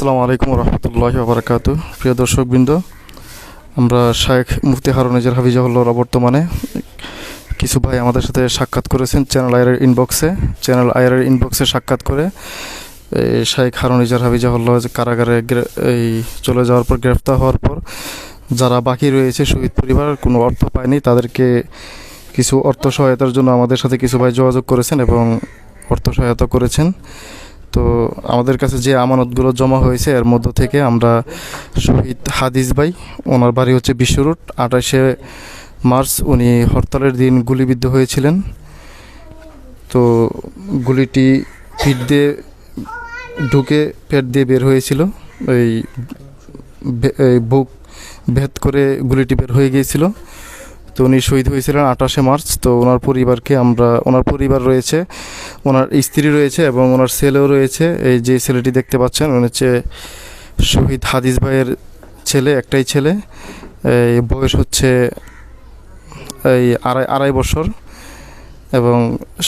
আসসালামু আলাইকুম রহমতুল্লাহ বারাকাত প্রিয় দর্শকবৃন্দ, আমরা শায়েখ মুফতি হারুনেজার হাফিজাহুল্লাহর বর্তমানে কিছু ভাই আমাদের সাথে সাক্ষাৎ করেছেন চ্যানেল আয়ারের ইনবক্সে। চ্যানেল আয়ারের ইনবক্সে সাক্ষাৎ করে শায়েখ হারুনেজার হাফিজাহুল্লাহ কারাগারে এই, চলে যাওয়ার পর, গ্রেফতার হওয়ার পর যারা বাকি রয়েছে, শহীদ পরিবার, কোনো অর্থ পায়নি। তাদেরকে কিছু অর্থ সহায়তার জন্য আমাদের সাথে কিছু ভাই যোগাযোগ করেছেন এবং অর্থ সহায়তা করেছেন। তো আমাদের কাছে যে আমানতগুলো জমা হয়েছে, এর মধ্য থেকে আমরা শহীদ হাদিস ভাই, ওনার বাড়ি হচ্ছে বিশ্বরুট আঠাশে মার্চ উনি হরতালের দিন গুলিবিদ্ধ হয়েছিলেন। তো গুলিটি পিঠ দিয়ে ঢুকে পেট দিয়ে বের হয়েছিল। এই বুক ভেদ করে গুলিটি বের হয়ে গিয়েছিল। তো উনি শহীদ হয়েছিলেন আঠাশে মার্চ, তো ওনার পরিবারকে আমরা, ওনার পরিবার রয়েছে, ওনার স্ত্রী রয়েছে এবং ওনার ছেলেও রয়েছে। এই যে ছেলেটি দেখতে পাচ্ছেন, উনি হচ্ছে শহীদ হাদিস ভাইয়ের ছেলে, একটাই ছেলে। এই বয়স হচ্ছে এই আড়াই আড়াই বছর এবং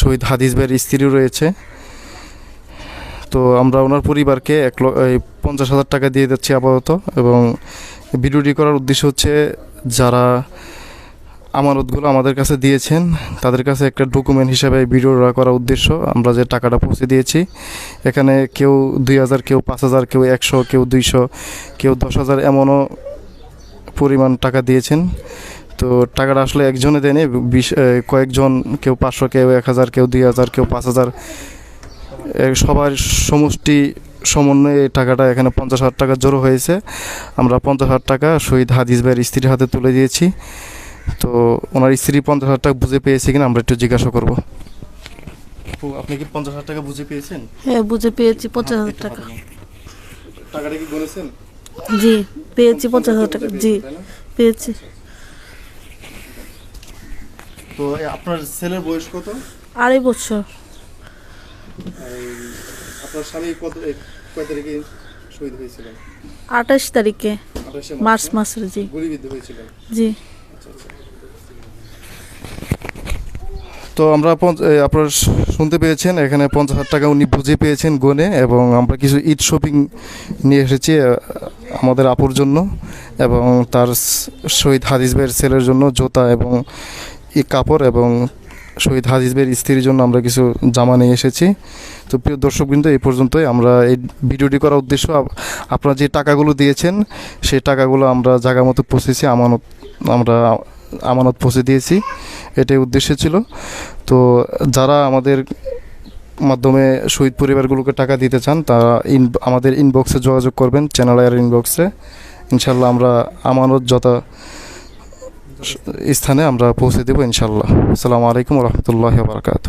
শহীদ হাদিস ভাইয়ের স্ত্রীও রয়েছে। তো আমরা ওনার পরিবারকে এক পঞ্চাশ হাজার টাকা দিয়ে যাচ্ছি আপাতত এবং ভিডিওটি করার উদ্দেশ্য হচ্ছে যারা আমানতগুলো আমাদের কাছে দিয়েছেন। তাদের কাছে একটা ডকুমেন্ট হিসাবে ভিডিওটা করার উদ্দেশ্য। আমরা যে টাকাটা পৌঁছে দিয়েছি, এখানে কেউ দুই হাজার, কেউ পাঁচ হাজার, কেউ একশো, কেউ দুইশো, কেউ দশ হাজার এমনও পরিমাণ টাকা দিয়েছেন। তো টাকাটা আসলে একজনে দেয়নি, বিশ কয়েকজন, কেউ পাঁচশো, কেউ এক হাজার, কেউ দুই হাজার, কেউ পাঁচ হাজার। সবার সমষ্টি সমন্বয়ে এই টাকাটা এখানে পঞ্চাশ হাজার টাকা জড়ো হয়েছে। আমরা পঞ্চাশ হাজার টাকা শহীদ হাদিস ভাইয়ের স্ত্রীর হাতে তুলে দিয়েছি। তো ওনার স্ত্রী পঞ্চাশ হাজার টাকা বুঝে পেয়েছে কিনা আমরা একটু জিজ্ঞাসা করব। আপনি কি পঞ্চাশ হাজার টাকা বুঝে পেয়েছেন? হ্যাঁ বুঝে পেয়েছি পঞ্চাশ হাজার টাকা। টাকাটা কি বলেছেন? জি পেয়েছি পঞ্চাশ হাজার টাকা। জি পেয়েছি। তো আপনার ছেলের বয়স কত? আড়াই বছর। এই আপনার স্বামী কত কয় তারিখে শহীদ হয়েছিলেন আঠাশ তারিখে মার্চ মাসের জি। গুলিবিদ্ধ হয়েছিলেন জি। তো আমরা আপনারা শুনতে পেয়েছেন, এখানে পঞ্চাশ হাজার টাকা উনি বুঝে পেয়েছেন গনে, এবং আমরা কিছু ঈদ শপিং নিয়ে এসেছি আমাদের আপুর জন্য, এবং তার শহীদ হাদিস ভাইয়ের ছেলের জন্য জুতা এবং কাপড়, এবং শহীদ হাদিস ভাইয়ের স্ত্রীর জন্য আমরা কিছু জামা নিয়ে এসেছি। তো প্রিয় দর্শক দর্শকবৃন্দ, এই পর্যন্তই আমরা এই ভিডিওটি করার উদ্দেশ্য আপনারা যে টাকাগুলো দিয়েছেন, সেই টাকাগুলো আমরা জায়গা মতো পৌঁছেছি, আমানত আমরা আমানত পৌঁছে দিয়েছি। এটাই উদ্দেশ্য ছিল। তো যারা আমাদের মাধ্যমে শহীদ পরিবারগুলোকে টাকা দিতে চান, তারা ইন আমাদের ইনবক্সে যোগাযোগ করবেন চ্যানেল আয়ের ইনবক্সে ইনশাল্লাহ আমরা আমানত যত স্থানে আমরা পৌঁছে দেবো ইনশাল্লাহ। আসসালামু আলাইকুম রহমতুল্লাহ বারকাত